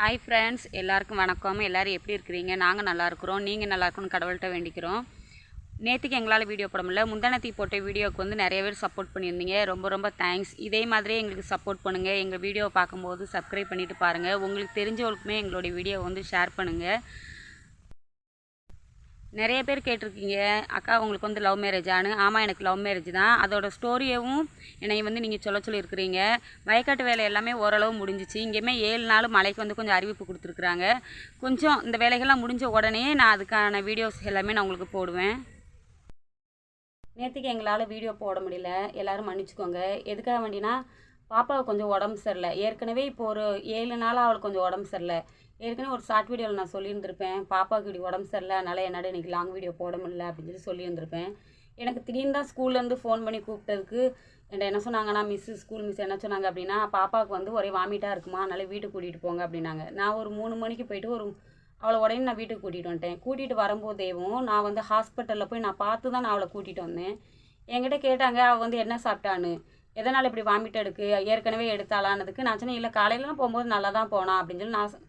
Hi friends எல்லாருக்கும் வணக்கம். எல்லோரும் எப்படி இருக்கிறீங்க? நாங்கள் நல்லா இருக்கிறோம். நீங்கள் நல்லா இருக்கணும்னு கடவுள்கிட்ட வேண்டிக்கிறோம். நேற்றுக்கு எங்களால் வீடியோ போட முடியல. முந்தானத்தி போட்ட வீடியோவுக்கு வந்து நிறைய பேர் சப்போர்ட் பண்ணியிருந்தீங்க. ரொம்ப ரொம்ப தேங்க்ஸ் இதே மாதிரியே எங்களுக்கு சப்போர்ட் பண்ணுங்கள் எங்கள் வீடியோவை பார்க்கும்போது சப்ஸ்கிரைப் பண்ணிவிட்டு பாருங்கள் உங்களுக்கு தெரிஞ்சவங்களுக்குமே எங்களுடைய வீடியோ வந்து ஷேர் பண்ணுங்கள் நிறைய பேர் கேட்டிருக்கீங்க அக்கா உங்களுக்கு வந்து லவ் மேரேஜானு ஆமாம் எனக்கு லவ் மேரேஜ் தான். அதோட ஸ்டோரியவும் என்னை வந்து நீங்கள் சொல்ல சொல்லியிருக்கிறீங்க. வயக்காட்டு வேலை எல்லாமே ஓரளவு முடிஞ்சிச்சு. இங்கேயுமே ஏழு நாள் மலைக்கு வந்து கொஞ்சம் அறிவிப்பு கொடுத்துருக்குறாங்க. கொஞ்சம் இந்த வேலைகள்லாம் முடிஞ்ச உடனே நான் அதுக்கான வீடியோஸ் எல்லாமே நான் உங்களுக்கு போடுவேன். நேற்றுக்கு எங்களால் வீடியோ போட முடியல. எல்லோரும் மன்னிச்சுக்கோங்க. எதுக்காக வேண்டினா பாப்பாவுக்கு கொஞ்சம் உடம்பு சரியில்லை. ஏற்கனவே இப்போ ஒரு ஏழு நாளாக அவளுக்கு கொஞ்சம் உடம்பு சரியில்லை. ஏற்கனவே ஒரு ஷார்ட் வீடியோவில் நான் சொல்லியிருந்திருப்பேன். பாப்பாவுக்கு இப்படி உடம்பு சரியில்லை அதனால் என்னோட இன்றைக்கி லாங் வீடியோ போட முடியல அப்படின்னு சொல்லி சொல்லியிருந்திருப்பேன். எனக்கு திடீர்னு தான் ஸ்கூல்லேருந்து ஃபோன் பண்ணி கூப்பிட்டதுக்கு என்கிட்ட என்ன சொன்னாங்கன்னா மிஸ்ஸு ஸ்கூல் மிஸ் என்ன சொன்னாங்க? அப்படின்னா பாப்பாவுக்கு வந்து ஒரே வாமிட்டாக இருக்குமா? அதனால் வீட்டுக்கு கூட்டிகிட்டு போங்க அப்படின்னாங்க. நான் ஒரு மூணு மணிக்கு போயிட்டு ஒரு அவளை உடனே நான் வீட்டுக்கு கூட்டிகிட்டு வந்துட்டேன். கூட்டிகிட்டு வரும்போதேவும் நான் வந்து ஹாஸ்பிட்டலில் போய் நான் பார்த்து தான் நான் அவளை கூட்டிகிட்டு வந்தேன். என்கிட்ட கேட்டாங்க அவள் வந்து என்ன சாப்பிட்டான்னு? எதனால் இப்படி வாமிட் எடுக்கு? ஏற்கனவே எடுத்தாலானதுக்கு நான் சொன்னேன் இல்லை காலையிலலாம் போகும்போது நல்லா தான் போனா அப்படின்னு சொல்லி நான்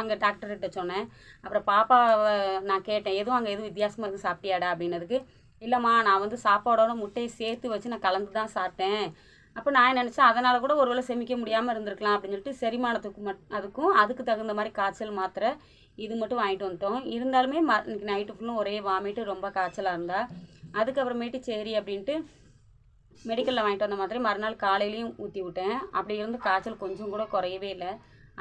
அங்கே டாக்டர்கிட்ட சொன்னேன். அப்புறம் பாப்பாவை நான் கேட்டேன் எதுவும் அங்கே எதுவும் வித்தியாசமாக இருக்குது சாப்பிட்டியாடா? அப்படின்னதுக்கு இல்லைம்மா நான் வந்து சாப்பாடோட முட்டையை சேர்த்து வச்சு நான் கலந்து தான் சாப்பிட்டேன். அப்போ நான் நினச்சேன் அதனால் கூட ஒருவேளை செமிக்க முடியாமல் இருந்திருக்கலாம் அப்படின்னு சொல்லிட்டு செரிமானத்துக்கு மட் அதுக்கும் அதுக்கு தகுந்த மாதிரி காய்ச்சல் மாத்திரை இது மட்டும் வாங்கிட்டு வந்துட்டோம். இருந்தாலுமே ம இன்னைக்கு நைட்டு ஃபுல்லும் ஒரே வாமிட்டு ரொம்ப காய்ச்சலாக இருந்தா. அதுக்கப்புறமேட்டு சரி அப்படின்ட்டு மெடிக்கலில் வாங்கிட்டு வந்த மாதிரி மறுநாள் காலையிலையும் ஊற்றி விட்டேன். அப்படி இருந்து காய்ச்சல் கொஞ்சம் கூட குறையவே இல்லை.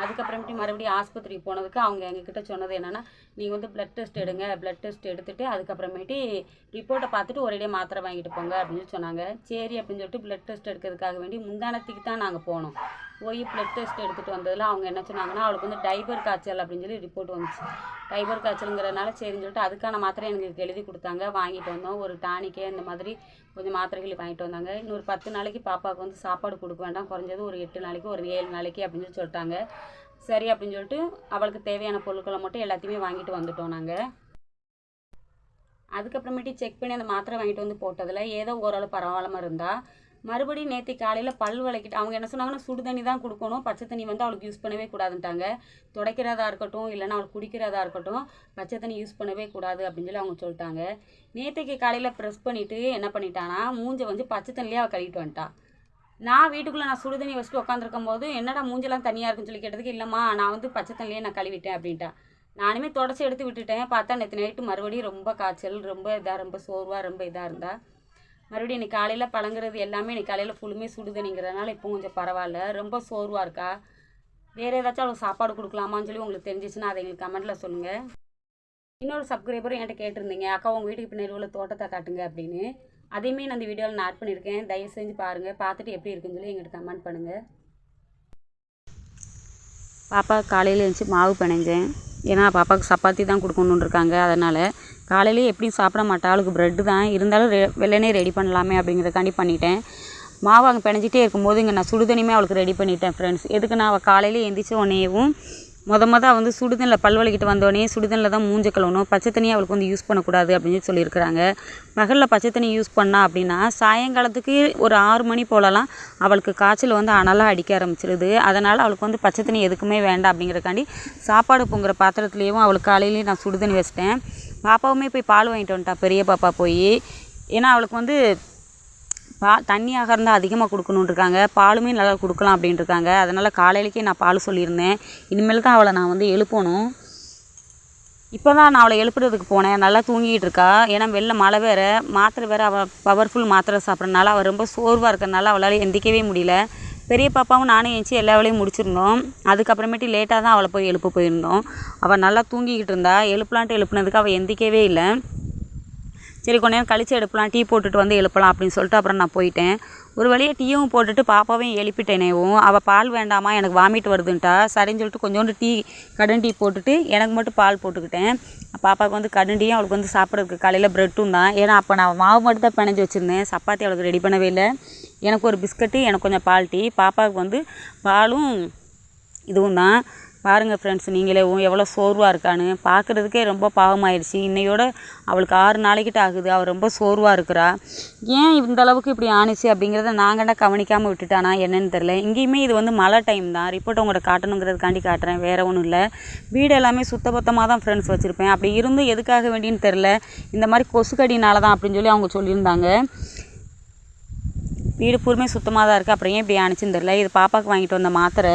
அதுக்கப்புறமேட்டு மறுபடியும் ஆஸ்பத்திரிக்கு போனதுக்கு அவங்க எங்ககிட்ட சொன்னது என்னென்னா நீங்கள் வந்து ப்ளட் டெஸ்ட் எடுங்க. ப்ளட் டெஸ்ட் எடுத்துகிட்டு அதுக்கப்புறமேட்டு ரிப்போர்ட்டை பார்த்துட்டு ஒரேடியாக மாத்திரை வாங்கிட்டு போங்க. அப்படின்னு சொன்னாங்க. சரி அப்படின்னு சொல்லிட்டு ப்ளட் டெஸ்ட் எடுக்கிறதுக்காக வேண்டி முந்தானத்துக்கு தான் நாங்கள் போனோம். போய் ப்ளட் டெஸ்ட் எடுத்துகிட்டு வந்ததில் அவங்க என்ன சொன்னாங்கன்னா அவளுக்கு வந்து டைபர் காய்ச்சல் அப்படின்னு சொல்லி ரிப்போர்ட் வந்துச்சு. டைபர் காய்ச்சலுங்கிறதுனால சரின்னு சொல்லிட்டு அதுக்கான மாத்திரை எனக்கு எழுதி கொடுத்தாங்க. வாங்கிட்டு வந்தோம். ஒரு டானிக்கே இந்த மாதிரி கொஞ்சம் மாத்திரைகள் வாங்கிட்டு வந்தாங்க. இன்னொரு பத்து நாளைக்கு பாப்பாவுக்கு வந்து சாப்பாடு கொடுக்க வேண்டாம். குறைஞ்சது ஒரு எட்டு நாளைக்கு ஒரு ஏழு நாளைக்கு அப்படின்னு சொல்லி சொல்லிட்டாங்க. சரி அப்படின்னு சொல்லிட்டு அவளுக்கு தேவையான பொருட்களை மட்டும் எல்லாத்தையுமே வாங்கிட்டு வந்துட்டோம் நாங்கள் அதுக்கப்புறமேட்டு செக் பண்ணி அந்த மாத்திரை வாங்கிட்டு வந்து போட்டதில் ஏதோ ஓரளவு பரவாயில்லாமல் இருந்தால் மறுபடியும் நேற்று காலையில் பல் விளக்கிட்டு அவங்க என்ன சொன்னாங்கன்னா சுடு தண்ணி தான் கொடுக்கணும். பச்சை தண்ணி வந்து அவளுக்கு யூஸ் பண்ணவே கூடாதுன்ட்டாங்க. துடைக்கிறதா இருக்கட்டும் இல்லைன்னா அவளுக்கு குடிக்கிறதா இருக்கட்டும் பச்சை தண்ணி யூஸ் பண்ணவே கூடாது அப்படின்னு சொல்லி அவங்க சொல்லிட்டாங்க. நேற்றுக்கு காலையில் ப்ரெஸ் பண்ணிவிட்டு என்ன பண்ணிட்டானா மூஞ்சை வந்து பச்சை தண்ணிலேயே அவள் கழுவிட்டு வந்துட்டா. நான் வீட்டுக்குள்ளே நான் சுடு தண்ணி வச்சுட்டு உட்காந்துருக்கும் போது என்னடா மூஞ்செல்லாம் தனியாக இருக்குன்னு சொல்லி கேட்டதுக்கு இல்லைம்மா நான் வந்து பச்சை தண்ணியே நான் கழுவிட்டேன் அப்படின்ட்டா. நானுமே தொடச்சி எடுத்து விட்டுட்டேன். பார்த்தா நேற்று நைட்டு மறுபடியும் ரொம்ப காய்ச்சல் ரொம்ப இதாக ரொம்ப சோர்வாக ரொம்ப இதாக இருந்தா. மறுபடியும் இன்னைக்கு காலையில் பழங்குறது எல்லாமே இன்னைக்கு காலையில் ஃபுல்லுமே சுடுதண்ணிங்கிறதுனால இப்போ கொஞ்சம் பரவாயில்ல. ரொம்ப சோர்வாக இருக்கா? வேறு ஏதாச்சும் அவளுக்கு சாப்பாடு கொடுக்கலாமான்னு சொல்லி உங்களுக்கு தெரிஞ்சிச்சுன்னா அதை எங்களுக்கு கமெண்ட்டில் சொல்லுங்கள் இன்னொரு சப்ஸ்கிரைபரும் என்கிட்ட கேட்டிருந்தீங்க. அக்கா உங்கள் வீட்டுக்கு பின்னாடி உள்ள தோட்டத்தை காட்டுங்க அப்படின்னு. அதையுமே நான் இந்த வீடியோவில் நான் ஆட் பண்ணியிருக்கேன். தயவு செஞ்சு பாருங்கள் பார்த்துட்டு எப்படி இருக்குன்னு சொல்லி எங்கிட்ட கமெண்ட் பண்ணுங்கள் பாப்பா காலையில் எழுந்துச்சி மாவு பிணைஞ்சேன். ஏன்னா பாப்பாவுக்கு சப்பாத்தி தான் கொடுக்கணுன்னு இருக்காங்க அதனால் காலையிலேயே எப்படியும் சாப்பிட மாட்டா. அவளுக்கு ப்ரெட்டு தான். இருந்தாலும் ரெ வெள்ளனே ரெடி பண்ணலாமே அப்படிங்கிறதுக்காண்டி பண்ணிட்டேன். மாவு அங்கே பிணைஞ்சிட்டே இருக்கும்போது இங்கே நான் சுடுதண்ணியுமே அவளுக்கு ரெடி பண்ணிட்டேன் ஃப்ரெண்ட்ஸ் எதுக்கு நான் அவள் காலையில் எந்திரிச்ச உடனேவும் மொத மொதல் வந்து சுடுதண்ணில் பல்வலிக்கிட்டு வந்தோடனே சுடுதண்ணில் தான் மூஞ்ச கழுவணும். பச்சை தண்ணி அவளுக்கு வந்து யூஸ் பண்ணக்கூடாது அப்படின்னு சொல்லியிருக்கிறாங்க. பகலில் பச்சை தண்ணி யூஸ் பண்ணா அப்படின்னா சாயங்காலத்துக்கு ஒரு ஆறு மணி போலலாம் அவளுக்கு காய்ச்சல் வந்து அனலாக அடிக்க ஆரம்பிச்சிருது. அதனால் அவளுக்கு வந்து பச்சை தண்ணி எதுக்குமே வேண்டாம் அப்படிங்கிறக்காண்டி சாப்பாடு பொங்குற பாத்திரத்துலேயும் அவளுக்கு காலையிலேயும் நான் சுடுதண்ணி வச்சிட்டேன். பாப்பாவுமே போய் பால் வாங்கிட்டு வந்துட்டா பெரிய பாப்பா போய். ஏன்னா அவளுக்கு வந்து பா ஆகாரம் தான் அதிகமாக கொடுக்கணுன்ருக்காங்க. பாலுமே நல்லா கொடுக்கலாம் அப்படின்ட்டுருக்காங்க அதனால் காலையிலக்கே நான் பால் சொல்லியிருந்தேன். இனிமேல் தான் அவளை நான் வந்து எழுப்பணும். இப்போ தான் நான் அவளை எழுப்புறதுக்கு போனேன். நல்லா தூங்கிட்டு இருக்கா ஏன்னா வெளில மழை வேறு. மாத்திரை வேறு அவள் பவர்ஃபுல் மாத்திரை சாப்பிட்றதுனால அவள் ரொம்ப சோர்வாக இருக்கிறதுனால அவளால் எந்திக்கவே முடியல. பெரிய பாப்பாவும் நானும் எழுந்துச்சி எல்லா வேலையும் முடிச்சிருந்தோம். அதுக்கப்புறமேட்டு லேட்டாக தான் அவளை போய் எழுப்ப போயிருந்தோம். அவள் நல்லா தூங்கிக்கிட்டு இருந்தா எழுப்பலான்ட்டு எழுப்புனதுக்கு அவள் எந்திக்கவே இல்லை. சரி கொஞ்ச நேரம் கழிச்சு எடுப்பலாம் டீ போட்டுட்டு வந்து எழுப்பலாம் அப்படின்னு சொல்லிட்டு அப்புறம் நான் போயிட்டேன். ஒரு வழியாக டீயும் போட்டுட்டு பாப்பாவையும் எழுப்பிட்டேனேவும் அவள் பால் வேண்டாமா எனக்கு வாமிட் வருதுன்ட்டா. சரின்னு சொல்லிட்டு கொஞ்சோண்டு டீ கடன் டீ போட்டுட்டு எனக்கு மட்டும் பால் போட்டுக்கிட்டேன். பாப்பாவுக்கு வந்து கடன் டீயும் அவளுக்கு வந்து சாப்பிட்றதுக்கு காலையில் ப்ரெட்டும் தான். ஏன்னா அப்போ நான் மாவு மட்டும் தான் பிணைஞ்சு வச்சுருந்தேன். சப்பாத்தி அவளுக்கு ரெடி பண்ணவே இல்லை. எனக்கு ஒரு பிஸ்கட்டு எனக்கு கொஞ்சம் பால் டீ. பாப்பாவுக்கு வந்து பாலும் இதுவும் தான். பாருங்கள் ஃப்ரெண்ட்ஸ் நீங்களே எவ்வளோ சோர்வாக இருக்கான்னு. பார்க்குறதுக்கே ரொம்ப பாவமாயிடுச்சு இன்னையோட அவளுக்கு ஆறு நாளைக்கிட்ட ஆகுது. அவள் ரொம்ப சோர்வாக இருக்கிறா. ஏன் இந்த அளவுக்கு இப்படி ஆணுச்சு அப்படிங்கிறத நாங்கள்டா கவனிக்காமல் விட்டுட்டானா என்னன்னு தெரில இங்கேயுமே இது வந்து மழை டைம் தான். ரிப்போர்ட் உங்களை காட்டணுங்கிறதுக்காண்டி காட்டுறேன். வேறு ஒன்றும் இல்லை. வீடு எல்லாமே சுத்தபத்தமாக தான் ஃப்ரெண்ட்ஸ் வச்சுருப்பேன். அப்படி இருந்து எதுக்காக வேண்டின்னு தெரில இந்த மாதிரி கொசுக்கடினால தான் அப்படின்னு சொல்லி அவங்க சொல்லியிருந்தாங்க. வீடு பூர்மே சுத்தமாக தான் இருக்குது அப்புறம் ஏன் இப்படி ஆணுச்சுன்னு தெரில இது பாப்பாவுக்கு வாங்கிட்டு வந்த மாத்திரை.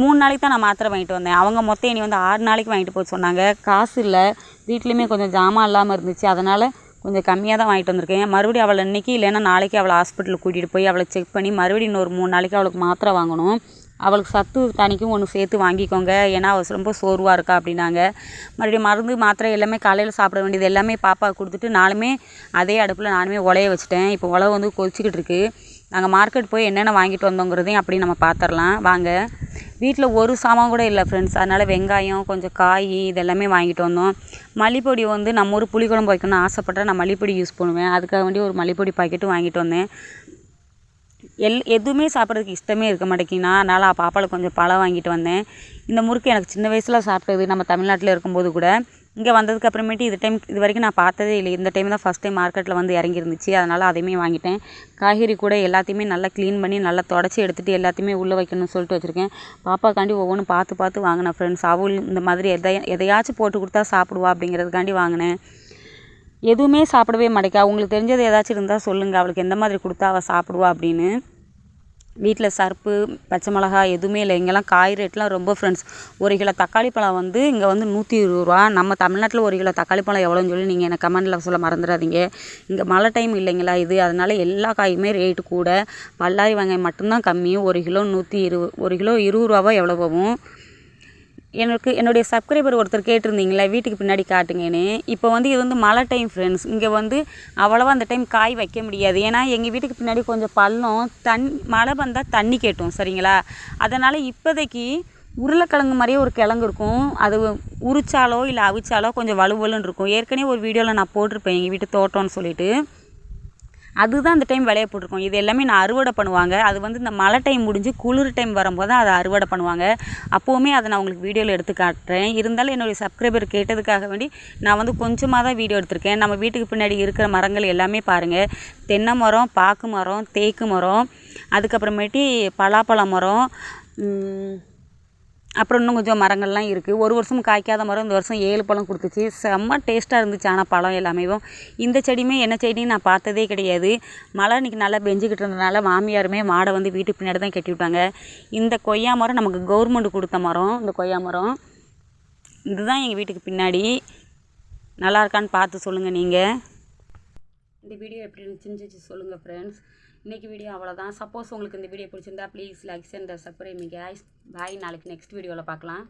மூணு நாளைக்கு தான் நான் மாத்திரை வாங்கிட்டு வந்தேன். அவங்க மொத்தம் இனி வந்து ஆறு நாளைக்கு வாங்கிட்டு போக சொன்னாங்க. காசு இல்லை. வீட்லேயுமே கொஞ்சம் ஜாமான் இல்லாமல் இருந்துச்சு. அதனால் கொஞ்சம் கம்மியாக தான் வாங்கிட்டு வந்திருக்கேன். மறுபடியும் அவளை இன்றைக்கி இல்லைன்னா நாளைக்கு அவளை ஹாஸ்பிட்டலுக்கு கூட்டிகிட்டு போய் அவளை செக் பண்ணி மறுபடியும் இன்னொரு மூணு நாளைக்கு அவளுக்கு மாத்திரை வாங்கணும். அவளுக்கு சத்து தனிக்கும் ஒன்று சேர்த்து வாங்கிக்கோங்க. ஏன்னா அவள் ரொம்ப சோர்வாக இருக்கா அப்படின்னாங்க. மறுபடியும் மருந்து மாத்திரை எல்லாமே காலையில் சாப்பிட வேண்டியது எல்லாமே பாப்பா கொடுத்துட்டு நானுமே அதே அடுப்பில் நானுமே உலைய வச்சுட்டேன். இப்போ உலவு வந்து கொதிச்சிக்கிட்டு இருக்குது நாங்கள் மார்க்கெட் போய் என்னென்ன வாங்கிட்டு வந்தோங்கிறதையும் அப்படி நம்ம பார்த்துடலாம் வாங்க. வீட்டில் ஒரு சாமான் கூட இல்லை ஃப்ரெண்ட்ஸ் அதனால் வெங்காயம் கொஞ்சம் காய் இதெல்லாமே வாங்கிட்டு வந்தோம். மல்லிப்பொடி வந்து நம்ம ஊர் புளிக்குழம்பு வைக்கணும்னு ஆசைப்பட்டா நான் மல்லிப்பொடி யூஸ் பண்ணுவேன். அதுக்காக வேண்டி ஒரு மல்லிப்பொடி பாக்கெட்டும் வாங்கிட்டு வந்தேன். எல் எதுவுமே சாப்பிட்றதுக்கு இஷ்டமே இருக்க மாட்டேங்கினா அதனால் பாப்பாவுக்கு கொஞ்சம் பழம் வாங்கிட்டு வந்தேன். இந்த முறுக்கு எனக்கு சின்ன வயசில் சாப்பிட்டது. நம்ம தமிழ்நாட்டில் இருக்கும்போது கூட. இங்கே வந்ததுக்கு அப்புறமேட்டு இது டைம் இது வரைக்கும் நான் பார்த்ததே இல்லை. இந்த டைம் தான் ஃபஸ்ட் டைம் மார்க்கெட்டில் வந்து இறங்கி இருந்துச்சு அதனால் அதையுமே வாங்கிட்டேன். காய்கறி கூட எல்லாத்தையுமே நல்லா க்ளீன் பண்ணி நல்லா தொடச்சி எடுத்துகிட்டு எல்லாத்தையுமே உள்ளே வைக்கணும்னு சொல்லிட்டு வச்சுருக்கேன். பாப்பாக்காண்டி ஒவ்வொன்றும் பார்த்து பார்த்து வாங்கினேன் ஃப்ரெண்ட்ஸ் அவள் இந்த மாதிரி எதை எதையாச்சும் போட்டு கொடுத்தா சாப்பிடுவா அப்படிங்கிறதுக்காண்டி வாங்கினேன். எதுவுமே சாப்பிடவே மாட்டேக்கா. உங்களுக்கு தெரிஞ்சது ஏதாச்சும் இருந்தால் சொல்லுங்கள் அவளுக்கு எந்த மாதிரி கொடுத்தா அவள் சாப்பிடுவா அப்படின்னு. வீட்டில் சர்ப்பு பச்சை மிளகா எதுவுமே இல்லை. இங்கெல்லாம் காய் ரேட்லாம் ரொம்ப ஃப்ரெண்ட்ஸ் ஒரு கிலோ தக்காளி பழம் வந்து இங்கே வந்து நூற்றி இருபது ரூபா. நம்ம தமிழ்நாட்டில் ஒரு கிலோ தக்காளி பழம் எவ்வளோன்னு சொல்லி நீங்கள் எனக்கு கமெண்டில் சொல்ல மறந்துடாதீங்க. இங்கே மழை டைம் இல்லைங்களா இது? அதனால எல்லா காயுமே ரேட்டு கூட. பல்லாரி வெங்காயம் மட்டும்தான் கம்மி. ஒரு கிலோ நூற்றி இருபது ஒரு கிலோ இருபது ரூபாவோ எவ்வளோ போகும்? எனக்கு என்னுடைய சப்ஸ்கிரைபர் ஒருத்தர் கேட்டிருந்தீங்களே வீட்டுக்கு பின்னாடி காட்டுங்கன்னு. இப்போ வந்து இது வந்து மழை டைம் ஃப்ரெண்ட்ஸ் இங்கே வந்து அவ்வளோவா அந்த டைம் காய் வைக்க முடியாது. ஏன்னா எங்கள் வீட்டுக்கு பின்னாடி கொஞ்சம் பள்ளம் தண் மழை வந்தால் தண்ணி கேட்டும் சரிங்களா? அதனால் இப்போதைக்கு உருளைக்கிழங்கு மாதிரியே ஒரு கிழங்கு இருக்கும். அது உரிச்சாலோ இல்லை அவிச்சாலோ கொஞ்சம் வலுவலுன்னு இருக்கும். ஏற்கனவே ஒரு வீடியோவில் நான் போட்டிருப்பேன் எங்கள் வீட்டு தோட்டம்னு சொல்லிட்டு. அதுதான் அந்த டைம் விளைய போட்டிருக்கோம். இது எல்லாமே நான் அறுவடை பண்ணுவாங்க. அது வந்து இந்த மழை டைம் முடிஞ்சு குளிர் டைம் வரும்போது தான் அதை அறுவடை பண்ணுவாங்க. அப்போவுமே அதை நான் உங்களுக்கு வீடியோவில் எடுத்து காட்டுறேன். இருந்தாலும் என்னுடைய சப்ஸ்கிரைபர் கேட்டதுக்காக வேண்டி நான் வந்து கொஞ்சமாக தான் வீடியோ எடுத்திருக்கேன். நம்ம வீட்டுக்கு பின்னாடி இருக்கிற மரங்கள் எல்லாமே பாருங்கள் தென்னை மரம் பாக்கு மரம் தேக்கு மரம் அதுக்கப்புறமேட்டி பலாப்பழ மரம் அப்புறம் இன்னும் கொஞ்சம் மரங்கள்லாம் இருக்குது ஒரு வருஷம் காய்க்காத மரம் இந்த வருஷம் ஏழு பழம் கொடுத்துச்சு. செம்ம டேஸ்ட்டாக இருந்துச்சு ஆனால் பழம் எல்லாமே. இந்த செடியுமே என்ன செடியும் நான் பார்த்ததே கிடையாது. மழை இன்றைக்கி நல்லா பெஞ்சிக்கிட்டு இருந்ததுனால மாமியாருமே மாடை வந்து வீட்டுக்கு பின்னாடி தான் கட்டி விட்டாங்க. இந்த கொய்யா மரம் நமக்கு கவர்மெண்ட் கொடுத்த மரம். இந்த கொய்யா மரம். இதுதான் எங்கள் வீட்டுக்கு பின்னாடி. நல்லா இருக்கான்னு பார்த்து சொல்லுங்கள் நீங்கள் இந்த வீடியோ எப்படி இருந்துச்சுன்னு சொல்லுங்கள் ஃப்ரெண்ட்ஸ் இன்றைக்கி வீடியோ அவ்வளோதான் சப்போஸ் உங்களுக்கு இந்த வீடியோ பிடிச்சிருந்தா please likes and subscribe me bye நாளைக்கு நெக்ஸ்ட் வீடியோவில் பார்க்கலாம்.